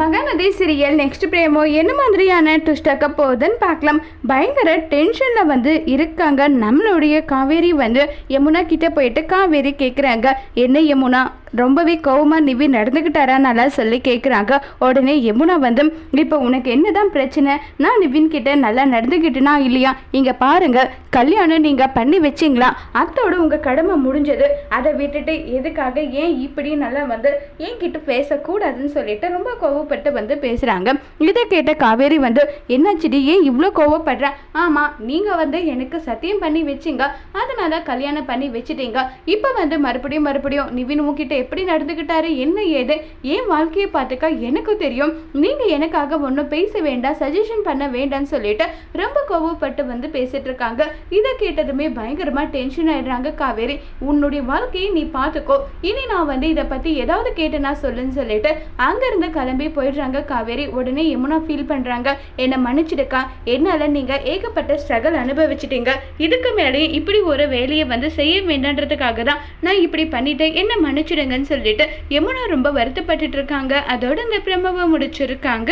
Mahanadi serial next பிரேமோ என்ன மாதிரியான ட்விஸ்டாக்க போகுதுன்னு பார்க்கலாம். பயங்கர டென்ஷனில் வந்து இருக்காங்க. நம்மளுடைய காவேரி வந்து யமுனா கிட்டே போயிட்டு காவேரி கேட்குறாங்க என்ன யமுனா? ரொம்பவே கோவமாக நிவி நடந்துக்கிட்டாரா நல்லா சொல்லி கேட்குறாங்க உடனே யமுனா வந்து இப்போ உனக்கு என்னதான் பிரச்சனை? நான் நிவின் கிட்ட நல்லா நடந்துக்கிட்டேனா இல்லையா? இங்கே பாருங்க கல்யாணம் நீங்கள் பண்ணி வச்சிங்களா? அத்தோட உங்கள் கடமை முடிஞ்சது. அதை விட்டுட்டு எதுக்காக ஏன் இப்படி நல்லா வந்து என்கிட்ட பேசக்கூடாதுன்னு சொல்லிட்டு ரொம்ப கோவப்பட்டு வந்து பேசுகிறாங்க இதை கேட்ட காவேரி வந்து என்னாச்சுடி? ஏன் இவ்வளோ கோவப்படுற? ஆமாம் நீங்கள் வந்து எனக்கு சத்தியம் பண்ணி வச்சிங்க. அதனால கல்யாணம் பண்ணி வச்சுட்டீங்க. இப்போ வந்து மறுபடியும் மறுபடியும் நிவின் உங்ககிட்ட எப்படி நடந்துக்கிட்டாரு என்ன ஏது ஏன் வாழ்க்கையை பார்த்துக்கா எனக்கு தெரியும். நீங்கள் எனக்காக ஒன்றும் பேச வேண்டாம் சஜஷன் பண்ண வேண்டாம்னு சொல்லிட்டு ரொம்ப கோவப்பட்டு வந்து பேசிட்டு இருக்காங்க. இதை கேட்டதுமே பயங்கரமாக டென்ஷன் ஆயிடுறாங்க காவேரி. உன்னுடைய வாழ்க்கையை நீ பார்த்துக்கோ. இனி நான் வந்து இதை பற்றி ஏதாவது கேட்டேனா சொல்லுன்னு சொல்லிட்டு அங்கேருந்து கிளம்பி போயிடுறாங்க காவேரி. உடனே யமுனா ஃபீல் பண்ணுறாங்க என்னை மன்னிச்சிடுக்கா. என்னால் நீங்கள் ஏகப்பட்ட ஸ்ட்ரகிள் அனுபவிச்சிட்டீங்க. இதுக்கு மேலே இப்படி ஒரு வேலையை வந்து செய்ய வேண்டான்றதுக்காக தான் நான் இப்படி பண்ணிட்டேன். என்ன சொல்லிட்டு யமுனா ரொம்ப வருத்தப்பட்டுட்டு இருக்காங்க. அதோட இந்த பிரமவை முடிச்சிருக்காங்க.